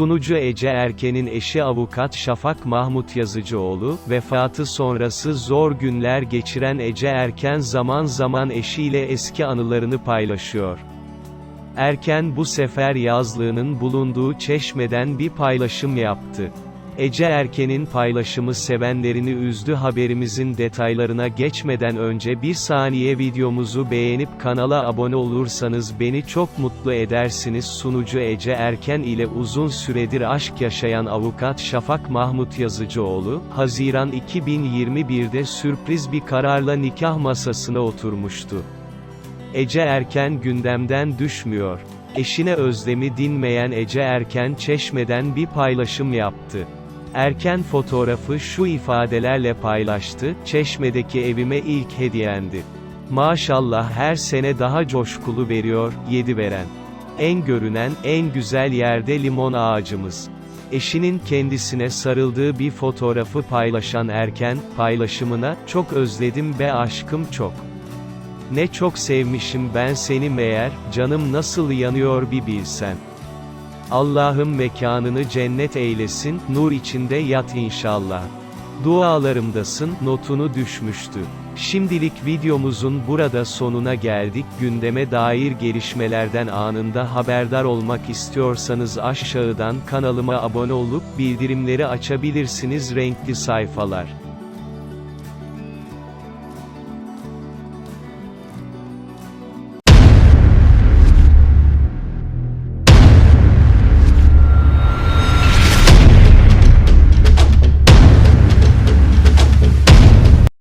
Sunucu Ece Erken'in eşi avukat Şafak Mahmut Yazıcıoğlu, vefatı sonrası zor günler geçiren Ece Erken zaman zaman eşiyle eski anılarını paylaşıyor. Erken bu sefer yazlığının bulunduğu çeşmeden bir paylaşım yaptı. Ece Erken'in paylaşımı sevenlerini üzdü haberimizin detaylarına geçmeden önce bir saniye videomuzu beğenip kanala abone olursanız beni çok mutlu edersiniz sunucu Ece Erken ile uzun süredir aşk yaşayan avukat Şafak Mahmut Yazıcıoğlu, Haziran 2021'de sürpriz bir kararla nikah masasına oturmuştu. Ece Erken gündemden düşmüyor. Eşine özlemi dinmeyen Ece Erken Çeşme'den bir paylaşım yaptı. Erken fotoğrafı şu ifadelerle paylaştı, Çeşme'deki evime ilk hediyendi. Maşallah her sene daha coşkulu veriyor, yedi veren. En görünen, en güzel yerde limon ağacımız. Eşinin kendisine sarıldığı bir fotoğrafı paylaşan Erken, paylaşımına, çok özledim be aşkım çok. Ne çok sevmişim ben seni meğer, canım nasıl yanıyor bir bilsen. Allah'ım mekanını cennet eylesin, nur içinde yat inşallah. Dualarımdasın, notunu düşmüştü. Şimdilik videomuzun burada sonuna geldik. Gündeme dair gelişmelerden anında haberdar olmak istiyorsanız aşağıdan kanalıma abone olup bildirimleri açabilirsiniz renkli sayfalar.